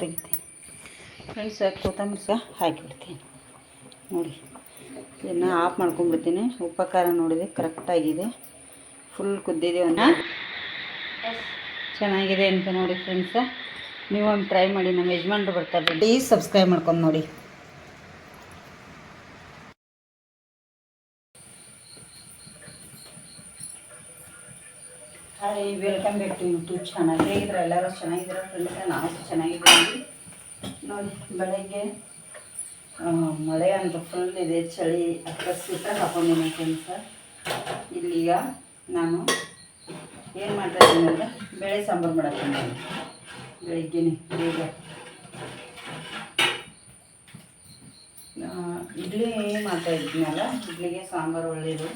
ತೆಗಿತೀನಿ. ಫ್ರೆಂಡ್ಸ್ ಕೊತ್ತಂಬರಿ ಸಹ ಹಾಕಿಬಿಡ್ತೀನಿ. ನೋಡಿ ಇದನ್ನು ಆಫ್ ಮಾಡ್ಕೊಂಡ್ಬಿಡ್ತೀನಿ. ಉಪ್ಪು ಖಾರ ನೋಡಿದೆ ಕರೆಕ್ಟಾಗಿದೆ ಫುಲ್ ಕುದ್ದಿದೆ ಒಂದು. ಚೆನ್ನಾಗಿದೆ ಅಂತ ನೋಡಿ ಫ್ರೆಂಡ್ಸ. ನೀವೊಂದು ಟ್ರೈ ಮಾಡಿ ನಮ್ಮ ಯಜಮಾನ್ರು ಬರ್ತಾರೆ. ಪ್ಲೀಸ್ ಸಬ್ಸ್ಕ್ರೈಬ್ ಮಾಡ್ಕೊಂಡು ನೋಡಿ. Hi welcome back to YouTube channel ಹೇಗಿದ್ರೆ ಎಲ್ಲರೂ ಚೆನ್ನಾಗಿದ್ದಾರೆ? ಫ್ರೆಂಡ್ಸ್ ನಾವು ಚೆನ್ನಾಗಿದ್ದೀವಿ. ನೋಡಿ, ಬೆಳಗ್ಗೆ ಮಳೆ ಅಂತ ಫುಲ್ ಇದೆ, ಚಳಿ ಅಥವಾ ಸ್ವೆಟರ್ ಹಾಕೊಂಡಿದ್ದೀನಿ ಇಲ್ಲಿಗ ಇಲ್ಲೀಗ ನಾನು ಏನು ಮಾಡ್ತಾ ಇದ್ದೀನಿ ಅಂದರೆ ಬೇಳೆ ಸಾಂಬಾರು ಮಾಡಕ್ಕೆ ಬೆಳಿಗ್ಗೆನೆ, ಬೇಗ. ಇಡ್ಲಿ ಮಾಡ್ತಾ ಇದ್ದೀನಲ್ಲ, ಇಡ್ಲಿಗೆ ಸಾಂಬಾರು ಒಳ್ಳೆಯದು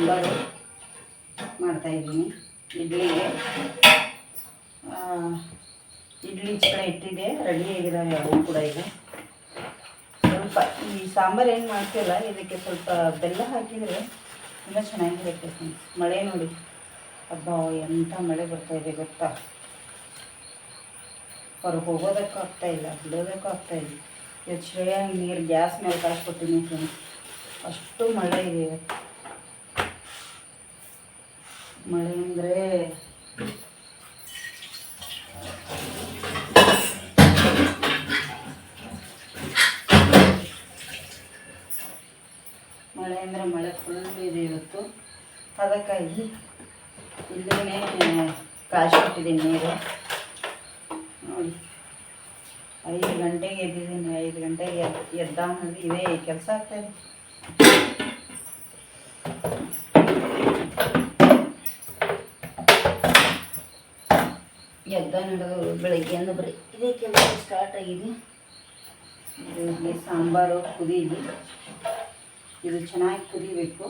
ಸಾಂಬಾರು ಮಾಡ್ತಾ ಇದ್ದೀನಿ. ಇಡ್ಲಿಗೆ ಇಡ್ಲಿ ಚಿಕನ್ ಇಟ್ಟಿದೆ ರೆಡಿ ಆಗಿದ್ದಾವೆ ಅವು ಕೂಡ ಈಗ ಸ್ವಲ್ಪ ಈ ಸಾಂಬಾರು ಏನು ಮಾಡ್ತೀವಲ್ಲ ಇದಕ್ಕೆ ಸ್ವಲ್ಪ ಬೆಲ್ಲ ಹಾಕಿದರೆ ತುಂಬ ಚೆನ್ನಾಗಿರುತ್ತೆ ಫ್ರೆಂಡ್ಸ್ ಮಳೆ ನೋಡಿ. ಹಬ್ಬ ಎಂಥ ಮಳೆ ಬರ್ತಾ ಇದೆ ಗೊತ್ತಾ? ಹೊರಗೆ ಹೋಗೋದಕ್ಕೂ ಇಲ್ಲ, ಬಿಡೋದಕ್ಕೂ ಆಗ್ತಾ ಇಲ್ಲ. ಇವತ್ತು ಶ್ರೇಯ ನೀರು ಗ್ಯಾಸ್ ಮೇಲೆ ಕಾಯಿಸ್ಕೊಟ್ಟಿನಿ ಫ್ರೆಂಡ್ಸ್ ಅಷ್ಟು ಮಳೆ ಇದೆ ಇವತ್ತು. ಮಳೆ ಅಂದರೆ ಮಳೆ ಅಂದರೆ ಮಳೆ ಫುಲ್ ಇದೆ ಇವತ್ತು. ಅದಕ್ಕಾಗಿ ಇಲ್ಲೇ ಕಾಯಿಸ್ಬಿಟ್ಟಿದ್ದೀನಿ ನೀರು. ನೋಡಿ, ಐದು ಗಂಟೆಗೆ ಎದ್ದಿದ್ದೀನಿ, ಐದು ಗಂಟೆಗೆ ಎದ್ದು ಎದ್ದ ಅನ್ನೋದು ಇದೇ ಕೆಲಸ ಆಗ್ತಾಯಿದೆ ಎದ್ದ ನಡೆದು ಬೆಳಗ್ಗೆಯಿಂದ ಬರೀ. ಇದೇ ಕೆಲಸ ಸ್ಟಾರ್ಟ್ ಆಗಿದೆ. ಇಲ್ಲಿ ಸಾಂಬಾರು ಕುದೀಲಿ ಇದು. ಚೆನ್ನಾಗಿ ಕುದಿಬೇಕು.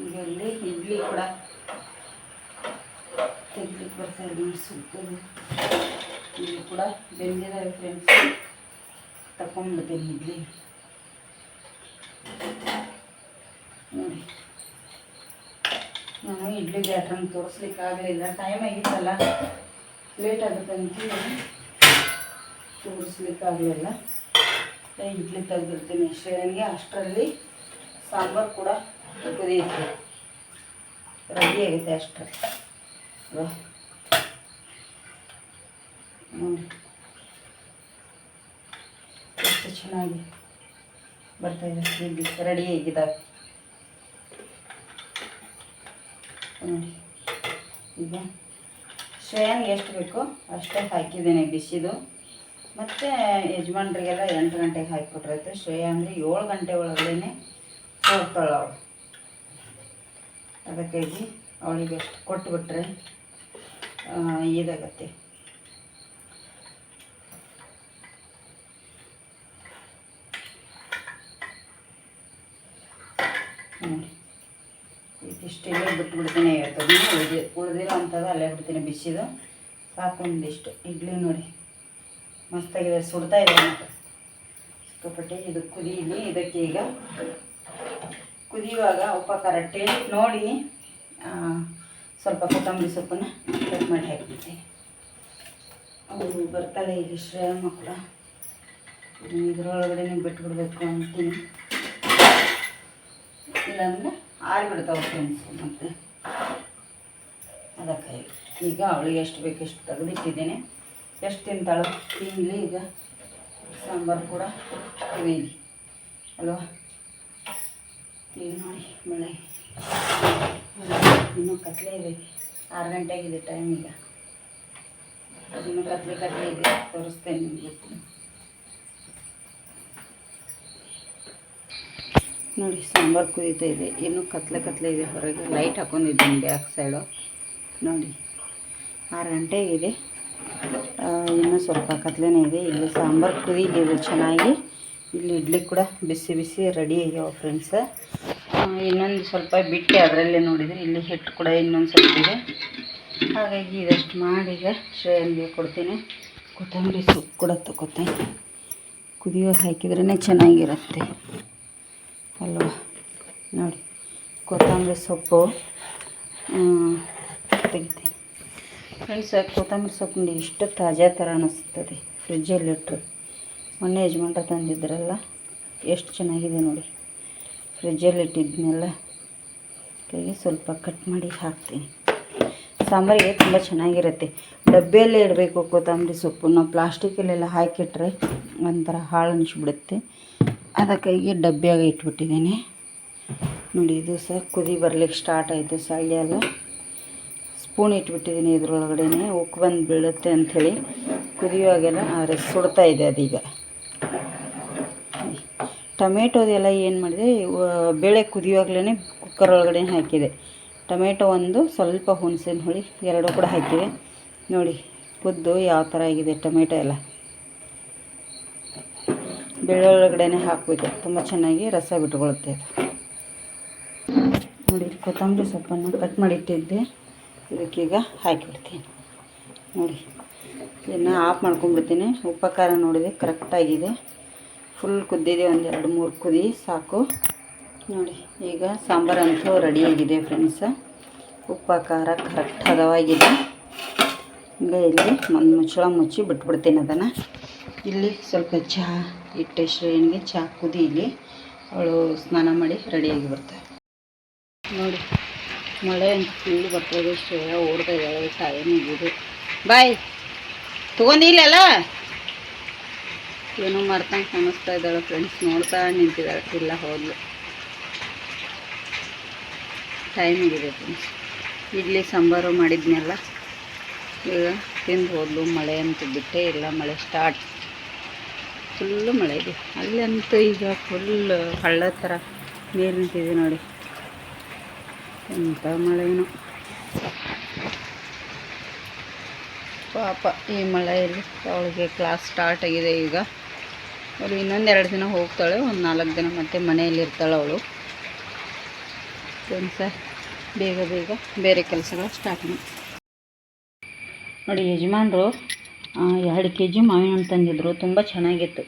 ಈಗ ಇಲ್ಲಿ ಇಡ್ಲಿ ಕೂಡ ತೆಗ್ಲಿಕ್ಕೆ ಬರ್ತಾ ಇದ್ದೀನಿ ಸುತ್ತಲು ಇಲ್ಲಿ ಕೂಡ ಬೆಂದಿದ್ದಾವೆ ಫ್ರೆಂಡ್ಸ್ ತಗೊಂಡ್ಬಿಡ್ತೀನಿ ಇಡ್ಲಿ. ನೋಡಿ. ನಾನು ಇಡ್ಲಿ ಬ್ಯಾಟ್ರನ್ನು ತೋರಿಸ್ಲಿಕ್ಕೆ ಆಗಲಿಲ್ಲ. ಟೈಮ್ ಆಗಿತ್ತಲ್ಲ. ಲೇಟ್ ಆಗುತ್ತೆ ತೋರಿಸ್ಲಿಕ್ಕಾಗಲಿಲ್ಲ ಇಡ್ಲಿ ತೆಗೆದಿರ್ತೀನಿ ನನಗೆ ಅಷ್ಟರಲ್ಲಿ ಸಾಂಬಾರು ಕೂಡ ಕುದಿಯುತ್ತೆ ರೆಡಿ ಆಗುತ್ತೆ ಅಷ್ಟೇ. ಎಷ್ಟು ಚೆನ್ನಾಗಿ ಬರ್ತಾಯಿದೆ ಇಡ್ಲಿ ರೆಡಿ ಆಗಿದ್ದಾವೆ. ನೋಡಿ. ಈಗ ಶ್ರೇಯನ್ಗೆ ಎಷ್ಟು ಬೇಕೋ ಅಷ್ಟೇ ಹಾಕಿದ್ದೀನಿ ಬಿಸಿದು. ಮತ್ತು ಯಜಮಾನ್ರಿಗೆಲ್ಲ ಎಂಟು ಗಂಟೆಗೆ ಹಾಕಿಕೊಟ್ರಾಯ್ತು ಶ್ರೇಯ ಅಂದರೆ ಏಳು ಗಂಟೆ ಒಳಗಡೆ ಹೋಗ್ತಾಳೆ ಅವಳು. ಅದಕ್ಕಾಗಿ ಅವಳಿಗೆ ಅಷ್ಟು ಕೊಟ್ಬಿಟ್ರೆ ಇದಾಗತ್ತೆ. ನೋಡಿ. ಇದಿಷ್ಟೆಲ್ಲೇ ಬಿಟ್ಬಿಡ್ತೀನಿ ಇವತ್ತು ಉಳಿದಿ ಉಳಿದಿಲ್ಲ ಅಂಥದ್ದು ಅಲ್ಲೇ ಬಿಡ್ತೀನಿ ಬಿಸಿದು. ಸಾಕು ಒಂದಿಷ್ಟು. ಇಡ್ಲಿ ನೋಡಿ. ಮಸ್ತಾಗಿದೆ. ಸುಡ್ತಾ ಇದೆ ಮತ್ತು. ಸಿಕ್ಕಾಪಟ್ಟೆ ಇದು ಕುದೀಲಿ ಇದಕ್ಕೆ ಈಗ ಕುದಿಯುವಾಗ ಉಪ್ಪ, ಖಾರ ನೋಡಿ ಸ್ವಲ್ಪ ಕೊತ್ತಂಬರಿ ಸೊಪ್ಪನ್ನು ಕಟ್ ಮಾಡಿ ಹಾಕಿಬಿಡ್ತೀನಿ ಅವರು ಬರ್ತಾರೆ ಈಗ ಶ್ರೇಯಮ್ಮ ಕೂಡ. ಇದ್ರೊಳಗಡೆ ಬಿಟ್ಬಿಡ್ಬೇಕು ಅಂತೀನಿ. ಇಲ್ಲಾಂದರೆ ಆರಿಬಿಡ್ತಾವೆ ಫ್ರೆಂಡ್ಸ್ ಮತ್ತು. ಅದಕ್ಕೆ ಈಗ ಅವಳಿಗೆ ಎಷ್ಟು ಬೇಕು ಎಷ್ಟು ತೆಗೆದಿಟ್ಟಿದ್ದೇನೆ. ಎಷ್ಟು ತಿಂತಾಳು ತಿನ್ನಲಿ ಈಗ. ಸಾಂಬಾರು ಕೂಡ ತಿನ್ನಿ. ಅಲ್ವಾ? ಈಗ ನೋಡಿ ಮಳೆ. ಇನ್ನೂ ಕತ್ಲೆ ಇದೆ. ಆರು ಗಂಟೆಗಿದೆ ಟೈಮ್ ಈಗ. ಇನ್ನೂ ಕತ್ಲೆ ಕತ್ಲೆ ಇದೆ. ತೋರಿಸ್ತೇನೆ ನಿಮಗೆ. ನೋಡಿ, ಸಾಂಬಾರು ಕುದೀತಾ ಇದೆ. ಇನ್ನೂ ಕತ್ಲೆ ಕತ್ಲೆ ಇದೆ ಹೊರಗೆ. ಲೈಟ್ ಹಾಕೊಂಡಿದ್ದೀನಿ ಬ್ಯಾಕ್ ಸೈಡು ನೋಡಿ, ಆರು ಗಂಟೆ ಇದೆ ಇನ್ನೂ ಸ್ವಲ್ಪ ಕತ್ಲೆನೇ ಇದೆ. ಇಲ್ಲಿ ಸಾಂಬಾರು ಇದು ಚೆನ್ನಾಗಿ. ಇಲ್ಲಿ ಇಡ್ಲಿ ಕೂಡ ಬಿಸಿ ಬಿಸಿ ರೆಡಿ ಆಗ್ಯಾವ ಫ್ರೆಂಡ್ಸ ಇನ್ನೊಂದು ಸ್ವಲ್ಪ ಬಿಟ್ಟು ಅದರಲ್ಲೇ ನೋಡಿದರೆ. ಇಲ್ಲಿ ಹಿಟ್ಟು ಕೂಡ ಇನ್ನೊಂದು ಸ್ವಲ್ಪ ಇದೆ. ಹಾಗಾಗಿ ಇದಷ್ಟು ಮಾಡಿ ಈಗ ಶ್ರೇಯನ್ಗೆ ಕೊಡ್ತೀನಿ. ಕೊತ್ತಂಬರಿ ಸೊಪ್ಪು ಕೂಡ ತಗೋತೀನಿ. ಕುದಿಯೋದು ಹಾಕಿದ್ರೇ ಚೆನ್ನಾಗಿರುತ್ತೆ. ಅಲ್ವಾ? ನೋಡಿ, ಕೊತ್ತಂಬರಿ ಸೊಪ್ಪು. ತೆಗಿತೀನಿ ಫ್ರೆಂಡ್ಸ್ ಕೊತ್ತಂಬರಿ ಸೊಪ್ಪು ಇಷ್ಟು ತಾಜಾ ಥರ ಅನ್ನಿಸ್ತದೆ ಫ್ರಿಜ್ಜಲ್ಲಿಟ್ಟು ಮೊನ್ನೆ ಯಜಮಾನ್ರ ತಂದಿದ್ರಲ್ಲ, ಎಷ್ಟು ಚೆನ್ನಾಗಿದೆ ನೋಡಿ. ಫ್ರಿಜ್ಜಲ್ಲಿ ಇಟ್ಟಿದ್ನೆಲ್ಲ ಕೈಗೆ ಸ್ವಲ್ಪ ಕಟ್ ಮಾಡಿ ಹಾಕ್ತೀನಿ. ಸಾಂಬಾರಿಗೆ ತುಂಬ ಚೆನ್ನಾಗಿರುತ್ತೆ. ಡಬ್ಬಿಯಲ್ಲೇ ಇಡಬೇಕು ಕೊತ್ತಂಬರಿ ಸೊಪ್ಪು. ನಾವು ಪ್ಲಾಸ್ಟಿಕಲ್ಲೆಲ್ಲ ಹಾಕಿಟ್ರೆ ಒಂಥರ ಹಾಳು ಅನಿಸ್ಬಿಡುತ್ತೆ. ಅದಕ್ಕಾಗಿ ಡಬ್ಬಿಯಾಗ ಇಟ್ಬಿಟ್ಟಿದ್ದೀನಿ. ನೋಡಿ, ಇದು ಸಹ ಕುದಿ ಬರ್ಲಿಕ್ಕೆ ಸ್ಟಾರ್ಟ್ ಆಯಿತು ಸಳ್ಳೆ ಸ್ಪೂನ್ ಇಟ್ಬಿಟ್ಟಿದ್ದೀನಿ ಇದ್ರೊಳಗಡೆನೆ. ಉಕ್ಕು ಬಂದು ಬೀಳುತ್ತೆ ಅಂಥೇಳಿ ಕುದಿಯುವಾಗೆಲ್ಲ ಆದರೆ ಸುಡ್ತಾ ಇದೆ ಅದೀಗ ಟೊಮೆಟೊದೆಲ್ಲ ಏನು ಮಾಡಿದೆ ಬೇಳೆ ಕುದಿಯುವಾಗಲೇ ಕುಕ್ಕರ್ ಒಳಗಡೆ ಹಾಕಿದೆ. ಟೊಮೆಟೊ ಒಂದು ಸ್ವಲ್ಪ ಹುಣಸೆನ ಹುಳಿ, ಎರಡೂ ಕೂಡ ಹಾಕಿದೆ. ನೋಡಿ, ಕುದ್ದು ಯಾವ ಥರ ಆಗಿದೆ ಟೊಮೆಟೊ ಎಲ್ಲ. ಬೇಳೆ ಒಳಗಡೆನೆ ಹಾಕಬೇಕು ತುಂಬ ಚೆನ್ನಾಗಿ ರಸ ಬಿಟ್ಕೊಳುತ್ತೆ ನೋಡಿ, ಕೊತ್ತಂಬರಿ ಸೊಪ್ಪನ್ನು ಕಟ್ ಮಾಡಿಟ್ಟಿದ್ದೆ. ಇದಕ್ಕೀಗ ಹಾಕಿಬಿಡ್ತೀನಿ. ನೋಡಿ, ಇದನ್ನು ಆಫ್ ಮಾಡ್ಕೊಂಡ್ಬಿಡ್ತೀನಿ. ಉಪ್ಪ ಖಾರ ನೋಡಿದೆ ಕರೆಕ್ಟಾಗಿದೆ ಫುಲ್ ಕುದ್ದಿದೆ, ಒಂದು ಎರಡು ಮೂರು ಕುದಿ, ಸಾಕು. ನೋಡಿ, ಈಗ ಸಾಂಬಾರಂತೂ ರೆಡಿಯಾಗಿದೆ ಫ್ರೆಂಡ್ಸ ಉಪ್ಪ ಖಾರ ಕರೆಕ್ಟ್ ಹದವಾಗಿದೆ ಈಗ ಇಲ್ಲಿ ಒಂದು ಮುಚ್ಚಳ ಮುಚ್ಚಿ ಬಿಟ್ಬಿಡ್ತೀನಿ ಅದನ್ನು. ಇಲ್ಲಿ ಸ್ವಲ್ಪ ಚಹಾ ಇಟ್ಟೆ ಶ್ರೇಣಿಗೆ ಕುದಿ ಇಲ್ಲಿ. ಅವಳು ಸ್ನಾನ ಮಾಡಿ ರೆಡಿಯಾಗಿ ಬರ್ತಾಳೆ ನೋಡಿ, ಮಳೆ ಅಂತ ಫುಲ್ ಬರ್ತದೆ. ಶ್ರೇಯ ಓಡ್ತಾ ಇದ್ದಾಳೆ ಮುಗಿದು. ಬಾಯ್. ತೊಗೊಂಡಿಲ್ಲಲ್ಲ ಏನೋ ಮಾಡ್ತಂಗೆ ಕಾಣಿಸ್ತಾ ಇದ್ದಾಳೆ ಫ್ರೆಂಡ್ಸ್ ನೋಡ್ತಾ ನಿಂತಿದ್ದಾಳೆ ಇಲ್ಲ ಹೋದ್ಲು ಟೈಮ್ ಇದೆ ಫ್ರೆಂಡ್ಸ್ ಇಡ್ಲಿ, ಸಾಂಬಾರು ಮಾಡಿದ್ನೆಲ್ಲ. ಈಗ ತಿಂದು ಹೋದ್ಲು ಮಳೆ ಅಂತ ಬಿಟ್ಟೆ. ಇಲ್ಲ, ಮಳೆ ಸ್ಟಾರ್ಟ್ ಫುಲ್ಲು ಮಳೆ ಇದೆ. ಅಲ್ಲಂತೂ ಈಗ ಫುಲ್ ಹಳ್ಳ ಥರ ನೀರು ನಿಂತಿದೆ ನೋಡಿ. ಎಂಥ ಮಳೆನೋ. ಪಾಪ ಈ ಮಳೆಯಲ್ಲಿ ಅವಳಿಗೆ ಕ್ಲಾಸ್ ಸ್ಟಾರ್ಟ್ ಆಗಿದೆ ಈಗ. ಅವಳು ಇನ್ನೊಂದು ಎರಡು ದಿನ ಹೋಗ್ತಾಳೆ, ಒಂದು ನಾಲ್ಕು ದಿನ ಮತ್ತೆ ಮನೆಯಲ್ಲಿ ಇರ್ತಾಳೆ ಅವಳು. ಫ್ರೆಂಡ್ಸ ಬೇಗ ಬೇಗ ಬೇರೆ ಕೆಲಸಗಳು ಸ್ಟಾರ್ಟ್ ಮಾಡಿ. ನೋಡಿ ಯಜಮಾನರು ಎರಡು ಕೆ ಜಿ ಮಾವಿನ ಹಣ್ಣು ತಂದಿದ್ರು, ತುಂಬ ಚೆನ್ನಾಗಿತ್ತು.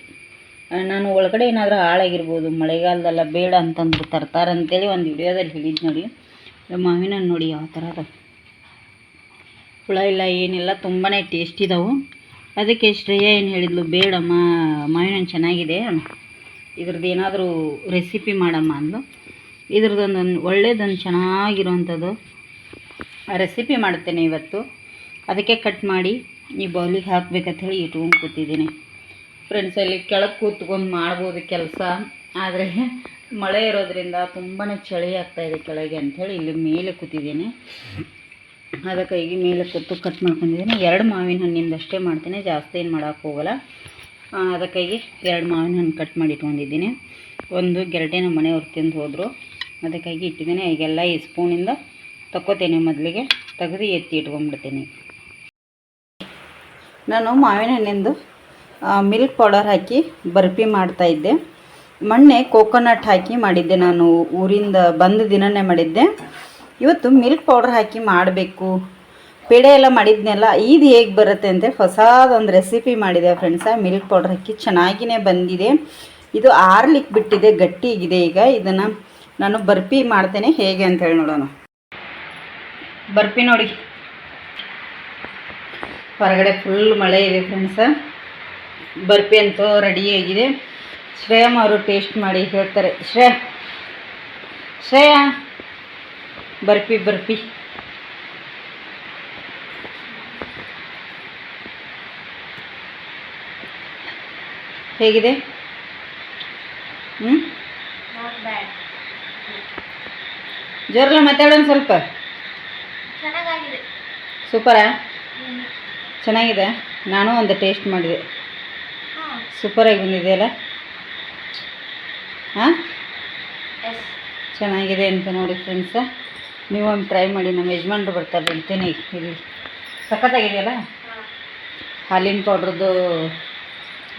ನಾನು ಒಳಗಡೆ ಏನಾದರೂ ಹಾಳಾಗಿರ್ಬೋದು, ಮಳೆಗಾಲದಲ್ಲ ಬೇಡ ಅಂತಂದ್ರು, ತರ್ತಾರೆ ಅಂತೇಳಿ ಒಂದು ವಿಡಿಯೋದಲ್ಲಿ ಹೇಳಿದ್ದು ನೋಡಿ. ಮಾವಿನ ಹಣ್ಣು ನೋಡಿ ಯಾವ ಥರ ಅದು ಹುಳ ಇಲ್ಲ, ಏನಿಲ್ಲ ತುಂಬಾ ಟೇಸ್ಟ್ ಇದಾವೆ. ಅದಕ್ಕೆ ಶ್ರೇಯ ಏನು ಹೇಳಿದ್ಲು, ಬೇಡಮ್ಮ ಮಾವಿನ ಹಣ್ಣು ಚೆನ್ನಾಗಿದೆ ಇದ್ರದ್ದು ಏನಾದರೂ ರೆಸಿಪಿ ಮಾಡಮ್ಮ ಅಂದ್ಲು. ಇದ್ರದ್ದೊಂದೊಂದು ಒಳ್ಳೇದೊಂದು ಚೆನ್ನಾಗಿರೋವಂಥದ್ದು ರೆಸಿಪಿ ಮಾಡ್ತೇನೆ ಇವತ್ತು. ಅದಕ್ಕೆ ಕಟ್ ಮಾಡಿ ಈ ಬೌಲಿಗೆ ಹಾಕ್ಬೇಕಂತ ಹೇಳಿ ಇಟ್ಕೊಂಡು ಕೂತಿದ್ದೀನಿ. ಫ್ರೆಂಡ್ಸ್ ಅಲ್ಲಿ ಕೆಳಗೆ ಕೂತ್ಕೊಂಡು ಮಾಡ್ಬೋದು ಕೆಲಸ. ಆದರೆ ಮಳೆ ಇರೋದ್ರಿಂದ ತುಂಬಾ ಚಳಿ ಆಗ್ತಾಯಿದೆ ಕೆಳಗೆ ಅಂಥೇಳಿ ಇಲ್ಲಿ ಮೇಲೆ ಕೂತಿದ್ದೀನಿ. ಅದಕ್ಕಾಗಿ ಮೇಲೆ ಕೂತು ಕಟ್ ಮಾಡ್ಕೊಂಡಿದ್ದೀನಿ. ಎರಡು ಮಾವಿನ ಹಣ್ಣಿಂದ ಅಷ್ಟೇ ಮಾಡ್ತೀನಿ. ಜಾಸ್ತಿ ಏನು ಮಾಡೋಕ್ಕೆ ಹೋಗಲ್ಲ. ಅದಕ್ಕಾಗಿ ಎರಡು ಮಾವಿನ ಹಣ್ಣು ಕಟ್ ಮಾಡಿ ಇಟ್ಕೊಂಡಿದ್ದೀನಿ. ಒಂದು ಗೆರಟೆ ನಮ್ಮ ಮನೆಯವ್ರು ತಿಂದು ಹೋದರು. ಅದಕ್ಕಾಗಿ ಇಟ್ಟಿದ್ದೀನಿ. ಈಗೆಲ್ಲ ಈ ಸ್ಪೂನಿಂದ ತಕ್ಕೋತೇನೆ ಮೊದಲಿಗೆ. ತೆಗೆದು ಎತ್ತಿ ಇಟ್ಕೊಂಡ್ಬಿಡ್ತೀನಿ. ನಾನು ಮಾವಿನ ಹಣ್ಣಿಂದು ಮಿಲ್ಕ್ ಪೌಡರ್ ಹಾಕಿ ಬರ್ಫಿ ಮಾಡ್ತಾಯಿದ್ದೆ ಮೊನ್ನೆ ಕೋಕೋನಟ್ ಹಾಕಿ ಮಾಡಿದ್ದೆ ನಾನು, ಊರಿಂದ ಬಂದ ದಿನನೇ ಮಾಡಿದ್ದೆ. ಇವತ್ತು ಮಿಲ್ಕ್ ಪೌಡರ್ ಹಾಕಿ ಮಾಡಬೇಕು. ಪೇಡೆ ಎಲ್ಲ ಮಾಡಿದ್ನೆಲ್ಲ ಇದು ಹೇಗೆ ಬರುತ್ತೆ ಅಂತ ಹೊಸದೊಂದು ರೆಸಿಪಿ ಮಾಡಿದೆ ಫ್ರೆಂಡ್ಸ ಮಿಲ್ಕ್ ಪೌಡರ್ ಹಾಕಿ ಚೆನ್ನಾಗಿಯೇ ಬಂದಿದೆ. ಇದು ಆರ್ಲಿಕ್ಕೆ ಬಿಟ್ಟಿದೆ ಗಟ್ಟಿಗಿದೆ ಈಗ. ಇದನ್ನು ನಾನು ಬರ್ಫಿ ಮಾಡ್ತೇನೆ. ಹೇಗೆ ಅಂತ ಹೇಳಿ ನೋಡೋಣ. ಬರ್ಫಿ ನೋಡಿ. ಹೊರಗಡೆ ಫುಲ್ ಮಳೆ ಇದೆ ಫ್ರೆಂಡ್ಸ ಬರ್ಫಿ ಅಂತೂ ರೆಡಿಯಾಗಿದೆ ಶ್ರೇಯಾ ಅವರು ಟೇಸ್ಟ್ ಮಾಡಿ ಹೇಳ್ತಾರೆ. ಶ್ರೇಯ ಶ್ರೇಯ ಬರ್ಫಿ ಬರ್ಫಿ ಹೇಗಿದೆ? ಹ್ಞೂ ಜೋರಲ್ಲ ಮಾತಾಡೋಣ ಸ್ವಲ್ಪ. ಚೆನ್ನಾಗಿದೆ ಸೂಪರಾ? ಚೆನ್ನಾಗಿದೆ. ನಾನು ಒಂದು ಟೇಸ್ಟ್ ಮಾಡಿದೆ. ಸೂಪರಾಗಿ ಬಂದಿದೆಯಲ್ಲ? ಹಾಂ ಚೆನ್ನಾಗಿದೆ ಅಂತ ನೋಡಿ ಫ್ರೆಂಡ್ಸ. ಒಂದು ಟ್ರೈ ಮಾಡಿ ನಮ್ಮ ಯಜಮಾನ್ರು ಬರ್ತಾರೆ ಬಿಡ್ತೀನಿ ಇಲ್ಲಿ ಸಖತ್ತಾಗಿದೆಯಲ್ಲ? ಹಾಲಿನ ಪೌಡ್ರದ್ದು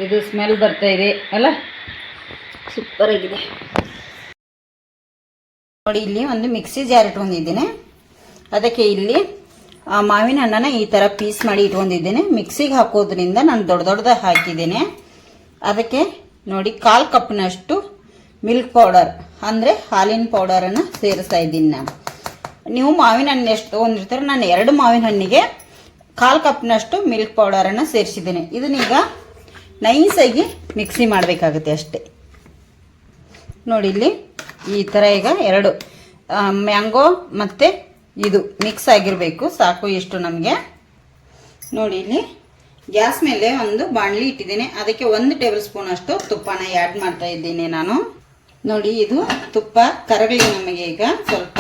ಇದು ಸ್ಮೆಲ್ ಬರ್ತಾ ಇದೆ ಅಲ್ಲ? ಸೂಪರಾಗಿದೆ. ನೋಡಿ ಇಲ್ಲಿ ಒಂದು ಮಿಕ್ಸಿ ಜಾರ್ ಇಟ್ಕೊಂಡಿದ್ದೀನಿ. ಅದಕ್ಕೆ ಇಲ್ಲಿ ಮಾವಿನ ಹಣ್ಣನ್ನ ಈ ಥರ ಪೀಸ್ ಮಾಡಿ ಇಟ್ಕೊಂಡಿದ್ದೇನೆ. ಮಿಕ್ಸಿಗೆ ಹಾಕೋದ್ರಿಂದ ನಾನು ದೊಡ್ಡ ದೊಡ್ಡದಾಗಿ ಹಾಕಿದ್ದೇನೆ. ಅದಕ್ಕೆ ನೋಡಿ ಕಾಲು ಕಪ್ನಷ್ಟು ಮಿಲ್ಕ್ ಪೌಡರ್, ಅಂದರೆ ಹಾಲಿನ ಪೌಡರನ್ನು ಸೇರಿಸ್ತಾ ಇದ್ದೀನಿ ನಾನು. ನೀವು ಮಾವಿನ ಹಣ್ಣು ಎಷ್ಟು ತೊಗೊಂಡಿರ್ತಾರೆ ನಾನು ಎರಡು ಮಾವಿನ ಹಣ್ಣಿಗೆ ಕಾಲು ಕಪ್ನಷ್ಟು ಮಿಲ್ಕ್ ಪೌಡರನ್ನು ಸೇರಿಸಿದ್ದೇನೆ. ಇದನ್ನೀಗ ನೈಸಾಗಿ ಮಿಕ್ಸಿ ಮಾಡಬೇಕಾಗುತ್ತೆ ಅಷ್ಟೇ. ನೋಡಿ ಇಲ್ಲಿ ಈ ಥರ ಈಗ ಎರಡು ಮ್ಯಾಂಗೋ ಮತ್ತು ಇದು ಮಿಕ್ಸ್ ಆಗಿರಬೇಕು, ಸಾಕು ಎಷ್ಟು ನಮಗೆ. ನೋಡಿ ಇಲ್ಲಿ, ಗ್ಯಾಸ್ ಮೇಲೆ ಒಂದು ಬಾಣಲಿ ಇಟ್ಟಿದ್ದೀನಿ. ಅದಕ್ಕೆ ಒಂದು ಟೇಬಲ್ ಸ್ಪೂನ್ ಅಷ್ಟು ತುಪ್ಪನ ಆ್ಯಡ್ ಮಾಡ್ತಾ ಇದ್ದೀನಿ ನಾನು. ನೋಡಿ ಇದು ತುಪ್ಪ ಕರಗಲಿ ನಮಗೆ ಈಗ, ಸ್ವಲ್ಪ.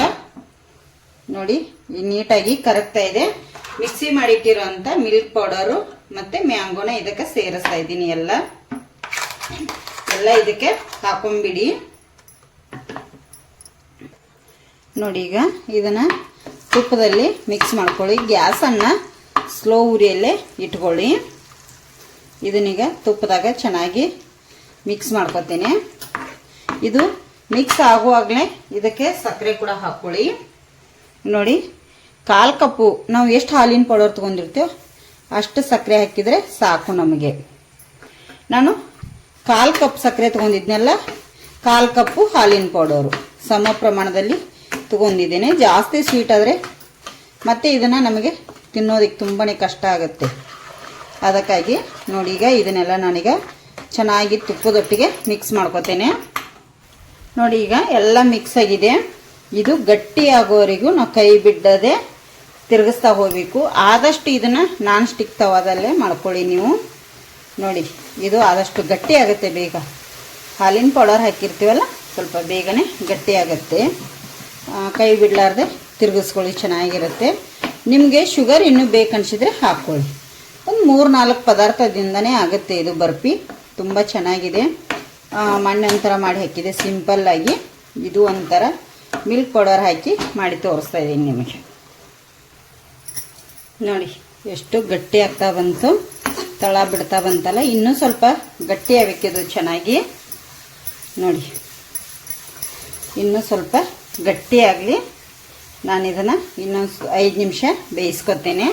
ನೋಡಿ ನೀಟಾಗಿ ಕರಗ್ತಾ ಇದೆ. ಮಿಕ್ಸಿ ಮಾಡಿಟ್ಟಿರೋಂಥ ಮಿಲ್ಕ್ ಪೌಡರು ಮತ್ತು ಮ್ಯಾಂಗೋನ ಇದಕ್ಕೆ ಸೇರಿಸ್ತಾ ಇದ್ದೀನಿ ಎಲ್ಲ. ಎಲ್ಲ ಇದಕ್ಕೆ ಹಾಕೊಂಬಿಡಿ ನೋಡಿ ಈಗ ಇದನ್ನು ತುಪ್ಪದಲ್ಲಿ ಮಿಕ್ಸ್ ಮಾಡ್ಕೊಳ್ಳಿ. ಗ್ಯಾಸನ್ನು ಸ್ಲೋ ಉರಿಯಲ್ಲೇ ಇಟ್ಕೊಳ್ಳಿ. ಇದನ್ನೀಗ ತುಪ್ಪದಾಗ ಚೆನ್ನಾಗಿ ಮಿಕ್ಸ್ ಮಾಡ್ಕೊತೀನಿ. ಇದು ಮಿಕ್ಸ್ ಆಗುವಾಗಲೇ ಇದಕ್ಕೆ ಸಕ್ಕರೆ ಕೂಡ ಹಾಕ್ಕೊಳ್ಳಿ. ನೋಡಿ, ಕಾಲು ಕಪ್ಪು, ನಾವು ಎಷ್ಟು ಹಾಲಿನ ಪೌಡರ್ ತೊಗೊಂಡಿರ್ತೀವೋ ಅಷ್ಟು ಸಕ್ಕರೆ ಹಾಕಿದರೆ ಸಾಕು ನಮಗೆ. ನಾನು ಕಾಲು ಕಪ್ ಸಕ್ಕರೆ ತೊಗೊಂಡಿದ್ನೆಲ್ಲ, ಕಾಲು ಕಪ್ಪು ಹಾಲಿನ ಪೌಡರು ಸಮ ಪ್ರಮಾಣದಲ್ಲಿ ತೊಗೊಂಡಿದ್ದೇನೆ ಜಾಸ್ತಿ ಸ್ವೀಟ್ ಆದರೆ ಮತ್ತೆ ಇದನ್ನು ನಮಗೆ ತಿನ್ನೋದಕ್ಕೆ ತುಂಬಾ ಕಷ್ಟ ಆಗುತ್ತೆ. ಅದಕ್ಕಾಗಿ ನೋಡಿ ಈಗ ಇದನ್ನೆಲ್ಲ ನಾನೀಗ ಚೆನ್ನಾಗಿ ತುಪ್ಪದೊಟ್ಟಿಗೆ ಮಿಕ್ಸ್ ಮಾಡ್ಕೋತೇನೆ. ನೋಡಿ ಈಗ ಎಲ್ಲ ಮಿಕ್ಸ್ ಆಗಿದೆ. ಇದು ಗಟ್ಟಿ ಆಗೋವರೆಗೂ ನಾವು ಕೈ ಬಿಡದೆ ತಿರುಗಿಸ್ತಾ ಹೋಗಬೇಕು. ಆದಷ್ಟು ಇದನ್ನು ನಾನ್ ಸ್ಟಿಕ್ ತವಾದಲ್ಲೇ ಮಾಡ್ಕೊಳ್ಳಿ ನೀವು. ನೋಡಿ, ಇದು ಆದಷ್ಟು ಗಟ್ಟಿ ಆಗುತ್ತೆ ಬೇಗ. ಹಾಲಿನ ಪೌಡರ್ ಹಾಕಿರ್ತೀವಲ್ಲ, ಸ್ವಲ್ಪ ಬೇಗನೆ ಗಟ್ಟಿ ಆಗುತ್ತೆ ಕೈ ಬಿಡಲಾರ್ದೆ ತಿರುಗಿಸ್ಕೊಳ್ಳಿ, ಚೆನ್ನಾಗಿರುತ್ತೆ. ನಿಮಗೆ ಶುಗರ್ ಇನ್ನೂ ಬೇಕನ್ಸಿದ್ರೆ ಹಾಕ್ಕೊಳ್ಳಿ. ಒಂದು ಮೂರು ನಾಲ್ಕು ಪದಾರ್ಥದಿಂದನೇ ಆಗುತ್ತೆ ಇದು ಬರ್ಫಿ ತುಂಬ ಚೆನ್ನಾಗಿದೆ. ಮಣ್ಣಿನ ಮಣ್ಣು ಒಂಥರ ಮಾಡಿ ಹಾಕಿದೆ. ಸಿಂಪಲ್ಲಾಗಿ ಇದು ಒಂಥರ ಮಿಲ್ಕ್ ಪೌಡರ್ ಹಾಕಿ ಮಾಡಿ ತೋರಿಸ್ತಾ ಇದ್ದೀನಿ ನಿಮಗೆ. ನೋಡಿ, ಎಷ್ಟು ಗಟ್ಟಿ ಆಗ್ತಾ ಬಂತು. ತಳ ಬಿಡ್ತಾ ಬಂತಲ್ಲ, ಇನ್ನೂ ಸ್ವಲ್ಪ ಗಟ್ಟಿ ಆಗಬೇಕಿದು ಚೆನ್ನಾಗಿ. ನೋಡಿ, ಇನ್ನೂ ಸ್ವಲ್ಪ ಗಟ್ಟಿ ಆಗಲಿ ನಾನು ಇದನ್ನು ಇನ್ನೊಂದು ಐದು ನಿಮಿಷ ಬೇಯಿಸ್ಕೊತೇನೆ.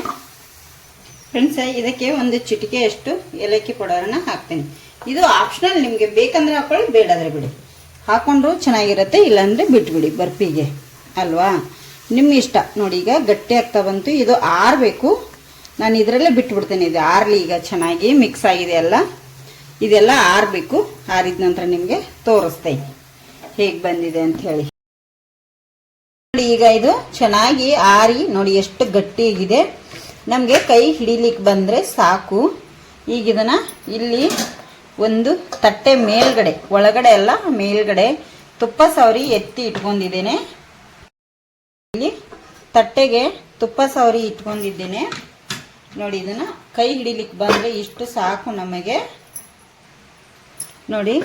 ಫ್ರೆಂಡ್ಸ್ ಇದಕ್ಕೆ ಒಂದು ಚಿಟಿಕೆಯಷ್ಟು ಏಲಕ್ಕಿ ಪೌಡರನ್ನು ಹಾಕ್ತೀನಿ. ಇದು ಆಪ್ಷನಲ್ ನಿಮಗೆ ಬೇಕಂದ್ರೆ ಹಾಕೊಳ್ಳಿ, ಬೇಡಾದರೆ ಬಿಡಿ. ಹಾಕೊಂಡ್ರು ಚೆನ್ನಾಗಿರುತ್ತೆ, ಇಲ್ಲಾಂದರೆ ಬಿಟ್ಬಿಡಿ ಬರ್ಪಿಗೆ, ಅಲ್ವಾ? ನಿಮ್ಮ ಇಷ್ಟ. ನೋಡಿ, ಈಗ ಗಟ್ಟಿ ಆಗ್ತಾ ಬಂತು. ಇದು ಆರಬೇಕು. ನಾನು ಇದರಲ್ಲೇ ಬಿಟ್ಬಿಡ್ತೇನೆ. ಇದು ಆರಲಿ ಈಗ ಚೆನ್ನಾಗಿ ಮಿಕ್ಸ್ ಆಗಿದೆ ಎಲ್ಲ ಇದೆಲ್ಲ ಆರಬೇಕು. ಆರಿದ ನಂತರ ನಿಮಗೆ ತೋರಿಸ್ತೇನೆ. ಹೇಗೆ ಬಂದಿದೆ ಅಂತ ಹೇಳಿ. ನೋಡಿ ಈಗ ಇದು ಚೆನ್ನಾಗಿ ಆರಿ ನೋಡಿ ಎಷ್ಟು ಗಟ್ಟಿಯಾಗಿದೆ. ನಮಗೆ ಕೈ ಹಿಡಿಲಿಕ್ಕೆ ಬಂದರೆ ಸಾಕು. ಈಗ ಇದನ್ನು ಇಲ್ಲಿ ಒಂದು ತಟ್ಟೆ ಮೇಲ್ಗಡೆ, ಒಳಗಡೆ ಎಲ್ಲ ಮೇಲ್ಗಡೆ ತುಪ್ಪ ಸವರಿ ಎತ್ತಿ ಇಟ್ಕೊಂಡಿದ್ದೇನೆ. ಇಲ್ಲಿ ತಟ್ಟೆಗೆ ತುಪ್ಪ ಸವರಿ ಇಟ್ಕೊಂಡಿದ್ದೇನೆ. ನೋಡಿ ಇದನ್ನು ಕೈ ಹಿಡಿಲಿಕ್ಕೆ ಬಂದರೆ ಇಷ್ಟು ಸಾಕು ನಮಗೆ. ನೋಡಿ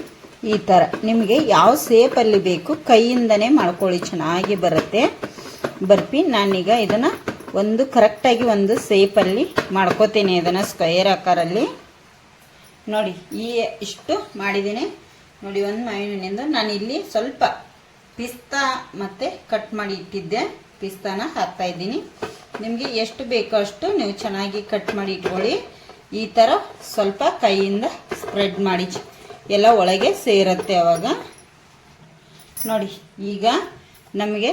ಈ ಥರ ನಿಮಗೆ ಯಾವ ಸೇಪಲ್ಲಿ ಬೇಕು, ಕೈಯಿಂದನೇ ಮಾಡ್ಕೊಳ್ಳಿ, ಚೆನ್ನಾಗಿ ಬರುತ್ತೆ. ಬರ್ಪಿ, ನಾನೀಗ ಇದನ್ನು ಒಂದು ಕರೆಕ್ಟಾಗಿ ಒಂದು ಸೇಪಲ್ಲಿ ಮಾಡ್ಕೋತೀನಿ ಇದನ್ನು ಸ್ಕ್ವೇರ್ ಆಕಾರಲ್ಲಿ. ನೋಡಿ, ಈ ಇಷ್ಟು ಮಾಡಿದ್ದೀನಿ. ನೋಡಿ, ಒಂದು ಮಾವಿನಿಂದ ನಾನು ಇಲ್ಲಿ ಸ್ವಲ್ಪ ಪಿಸ್ತಾ ಮತ್ತು ಕಟ್ ಮಾಡಿ ಇಟ್ಟಿದ್ದೆ. ಪಿಸ್ತಾನ ಹಾಕ್ತಾ ಇದ್ದೀನಿ. ನಿಮಗೆ ಎಷ್ಟು ಬೇಕೋ ಅಷ್ಟು ನೀವು ಚೆನ್ನಾಗಿ ಕಟ್ ಮಾಡಿ ಇಟ್ಕೊಳ್ಳಿ. ಈ ಥರ ಸ್ವಲ್ಪ ಕೈಯಿಂದ ಸ್ಪ್ರೆಡ್ ಮಾಡಿ. ಎಲ್ಲ ಒಳಗೆ ಸೇರುತ್ತೆ ಅವಾಗ. ನೋಡಿ, ಈಗ ನಮಗೆ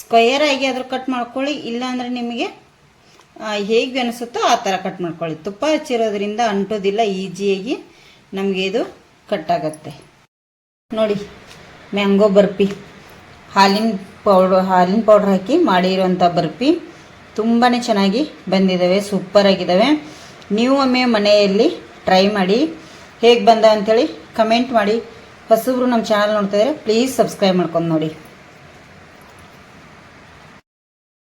ಸ್ಕ್ವಯರ್ ಆಗಿ ಆದರೂ ಕಟ್ ಮಾಡ್ಕೊಳ್ಳಿ, ಇಲ್ಲಾಂದರೆ ನಿಮಗೆ ಹೇಗೆ ಅನಿಸುತ್ತೋ ಆ ಥರ ಕಟ್ ಮಾಡ್ಕೊಳ್ಳಿ. ತುಪ್ಪ ಹಚ್ಚಿರೋದ್ರಿಂದ ಅಂಟೋದಿಲ್ಲ ಈಜಿಯಾಗಿ ನಮಗೆ ಇದು ಕಟ್ ಆಗುತ್ತೆ. ನೋಡಿ ಮ್ಯಾಂಗೋ ಬರ್ಪಿ. ಹಾಲಿನ ಪೌಡ್ರ್ ಹಾಲಿನ ಪೌಡ್ರ್ ಹಾಕಿ ಮಾಡಿರುವಂಥ ಬರ್ಪಿ ತುಂಬಾ ಚೆನ್ನಾಗಿ ಬಂದಿದ್ದಾವೆ ಸೂಪರಾಗಿದ್ದಾವೆ ನೀವು ಒಮ್ಮೆ ಮನೆಯಲ್ಲಿ ಟ್ರೈ ಮಾಡಿ ಹೇಗೆ ಬಂದ ಅಂಥೇಳಿ ಕಮೆಂಟ್ ಮಾಡಿ. ಹೊಸಬ್ರು ನಮ್ಮ ಚಾನಲ್ ನೋಡ್ತಾ ಇದ್ದಾರೆ ಪ್ಲೀಸ್ ಸಬ್ಸ್ಕ್ರೈಬ್ ಮಾಡ್ಕೊಂಡು ನೋಡಿ.